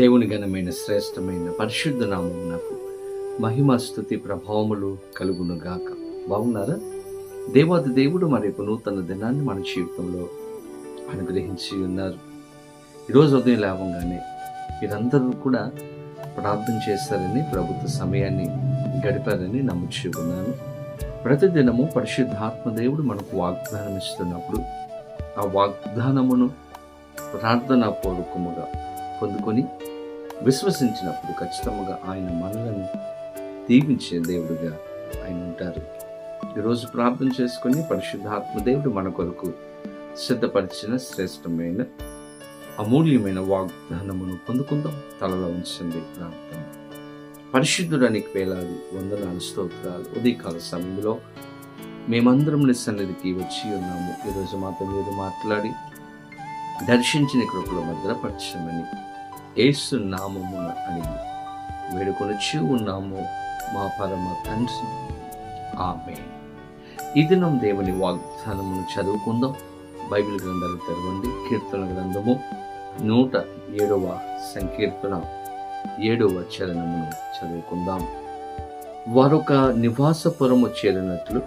దేవుని ఘనమైన శ్రేష్టమైన పరిశుద్ధ నామం నాకు. మహిమ స్థుతి ప్రభావములు కలుగును గాక. బాగున్నారా? దేవాది దేవుడు మరి నూతన దినాన్ని మన జీవితంలో అనుగ్రహించి ఉన్నారు. ఈరోజు ఉదయం లేవగానే మీరందరూ కూడా ప్రార్థన చేస్తారని ప్రభుత్వ సమయాన్ని గడిపారని నమ్ముచి ఉన్నాను. ప్రతిదినము పరిశుద్ధాత్మ దేవుడు మనకు వాగ్దానం ఇస్తున్నప్పుడు ఆ వాగ్దానమును ప్రార్థనా పూర్వకముగా పొందుకొని విశ్వసించినప్పుడు ఖచ్చితంగా ఆయన మనలను దీవించే దేవుడిగా ఆయన ఉంటారు. ఈరోజు ప్రార్థన చేసుకుని పరిశుద్ధాత్మ దేవుడు మన కొరకు సిద్ధపరిచిన శ్రేష్టమైన అమూల్యమైన వాగ్దానమును పొందుకుందాం. తలలో ఉంచండి ప్రార్థన. పరిశుద్ధుడానికి వేలాది వందనాలు స్తోత్రాలు. ఉదయకాల సమయంలో మేమందరం నీ సన్నిధికి వచ్చి ఉన్నాము. ఈరోజు మాతో మీరు మాట్లాడి దర్శించిన కృపలో భద్రపరచమని ఏసు నామమున అని వేడుకొనొచ్చి ఉన్నాము మా పరమ తండ్రి. ఆమె ఈ దినం దేవుని వాగ్దానమును చదువుకుందాం. బైబిల్ గ్రంథాలు తెరవండి. కీర్తన గ్రంథము నూట ఏడవ సంకీర్తన ఏడవ చరణమును చదువుకుందాం. వారొక నివాసపురము చేరినట్లు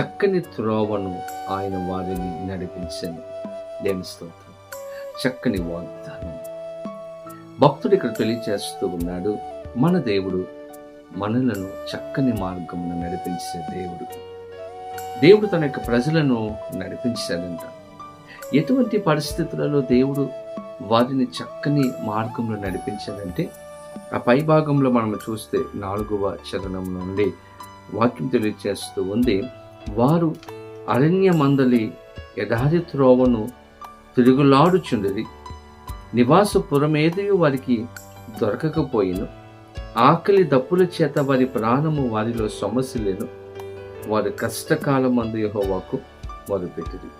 చక్కని త్రోవను ఆయన వారిని నడిపించాను. దేవుని స్తోత్రం. చక్కని వాగ్దానం. భక్తుడు ఇక్కడ తెలియచేస్తూ ఉన్నాడు మన దేవుడు మనలను చక్కని మార్గంలో నడిపించే దేవుడు. దేవుడు తన యొక్క ప్రజలను నడిపించాడంట. ఎటువంటి పరిస్థితులలో దేవుడు వారిని చక్కని మార్గంలో నడిపించాడంటే ఆ పై భాగంలో మనం చూస్తే నాలుగవ చరణం నుండి వాక్యం తెలియచేస్తూ ఉంది వారు అరణ్య మందలి ఎడారి త్రోవను తిరుగులాడుచుండది నివాసపురమేదియు వారికి దొరకకపోయిను. ఆకలి దప్పుల చేత వారి ప్రాణము వారిలో సమస్యలేను వారి కష్టకాలమందు యహోవాకు వారు పెట్టింది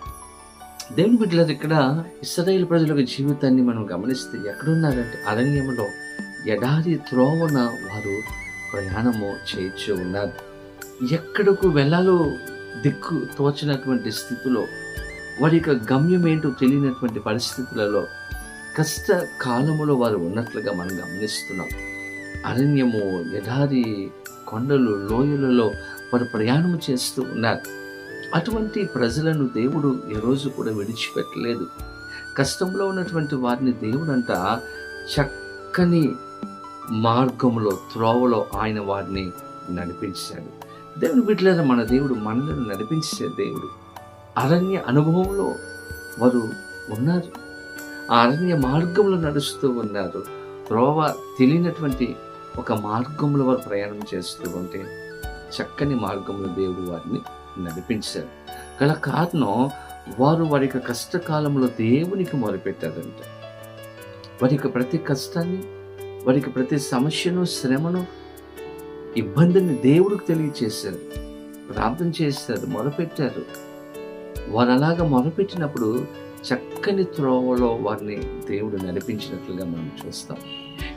దేవుని బిడ్డలది ఇక్కడ ఇస్రాయేల్ ప్రజల జీవితాన్ని మనం గమనిస్తే ఎక్కడున్నారంటే అరణ్యంలో ఎడారి త్రోవన వారు ప్రయాణము చేయొచ్చు ఉన్నారు. ఎక్కడకు వెళ్ళాలో దిక్కు తోచినటువంటి స్థితిలో వారి యొక్క గమ్యం ఏంటో తెలియనటువంటి పరిస్థితులలో కష్ట కాలములో వారు ఉన్నట్లుగా మనం గమనిస్తున్నాం. అరణ్యము ఎడారి కొండలు లోయలలో వారు ప్రయాణం చేస్తూ ఉన్నారు. అటువంటి ప్రజలను దేవుడు ఏ రోజు కూడా విడిచిపెట్టలేదు. కష్టంలో ఉన్నటువంటి వారిని దేవుడంతా చక్కని మార్గంలో త్రోవలో ఆయన వారిని నడిపించాడు. దేవుని బిడ్డలారా మన దేవుడు మనలను నడిపించే దేవుడు. అరణ్య అనుభవంలో వారు ఉన్నారు. ఆ అరణ్య మార్గంలో నడుస్తూ ఉన్నారు. త్రోవ తెలియనటువంటి ఒక మార్గంలో వారు ప్రయాణం చేస్తూ ఉంటే చక్కని మార్గంలో దేవుడు వారిని నడిపించారు గల కారణం వారు వారి యొక్క కష్టకాలంలో దేవునికి మొదలుపెట్టారంట వారి యొక్క ప్రతి కష్టాన్ని వారికి ప్రతి సమస్యను శ్రమను ఇబ్బందిని దేవుడికి తెలియచేశారు. ప్రార్థన చేశారు మొరపెట్టారు. వారు అలాగ మొరపెట్టినప్పుడు చక్కని త్రోవలో వారిని దేవుడు నడిపించినట్లుగా మనం చూస్తాం.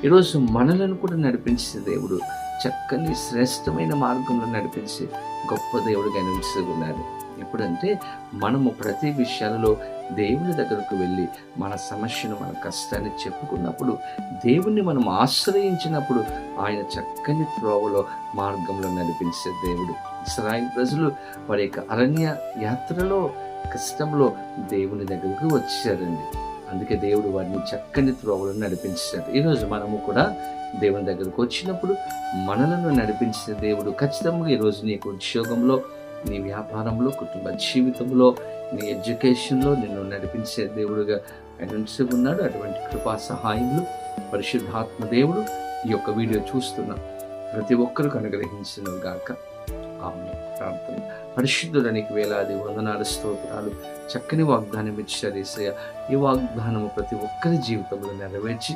ఈరోజు మనలను కూడా నడిపించే దేవుడు చక్కని శ్రేష్టమైన మార్గంలో నడిపించి గొప్ప దేవుడిగా నిలుస్తున్నాడు ఎప్పుడంటే మనము ప్రతి విషయాలలో దేవుని దగ్గరకు వెళ్ళి మన సమస్యను మన కష్టాన్ని చెప్పుకున్నప్పుడు దేవుణ్ణి మనం ఆశ్రయించినప్పుడు ఆయన చక్కని త్రోవలో మార్గంలో నడిపించే దేవుడు. ఇస్రాయిల్ ప్రజలు వారి యొక్క అరణ్య యాత్రలో కష్టంలో దేవుని దగ్గరకు వచ్చారండి. అందుకే దేవుడు వారిని చక్కని త్రోవలను నడిపించాడు. ఈరోజు మనము కూడా దేవుని దగ్గరకు వచ్చినప్పుడు మనలను నడిపించే దేవుడు ఖచ్చితంగా ఈరోజు నీకు ఉద్యోగంలో నీ వ్యాపారంలో కుటుంబ జీవితంలో నీ ఎడ్యుకేషన్లో నిన్ను నడిపించే దేవుడుగా ఆయన ఉన్నాడు. అటువంటి కృపా సహాయములు పరిశుద్ధాత్మ దేవుడు ఈ యొక్క వీడియో చూస్తున్న ప్రతి ఒక్కరికి అనుగ్రహించను గాక. ప్రార్థన. పరిశుద్ధుడానికి వేలాది వందనాలు స్తోత్రాలు చక్కని వాగ్దానం ఇచ్చారు ఏసయ్య. ఈ వాగ్దానము ప్రతి ఒక్కరి జీవితంలో నెరవేర్చి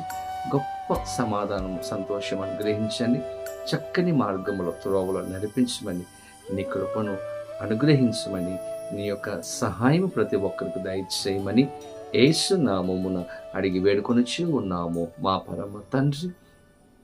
గొప్ప సమాధానం సంతోషం అనుగ్రహించండి. చక్కని మార్గంలో త్రోవలో నడిపించమని నీ కృపను అనుగ్రహించమని నీ యొక్క సహాయం ప్రతి ఒక్కరికి దయచేయమని ఏసునామమున అడిగి వేడుకొనిచ్చి ఉన్నాము. మా పరమ తండ్రి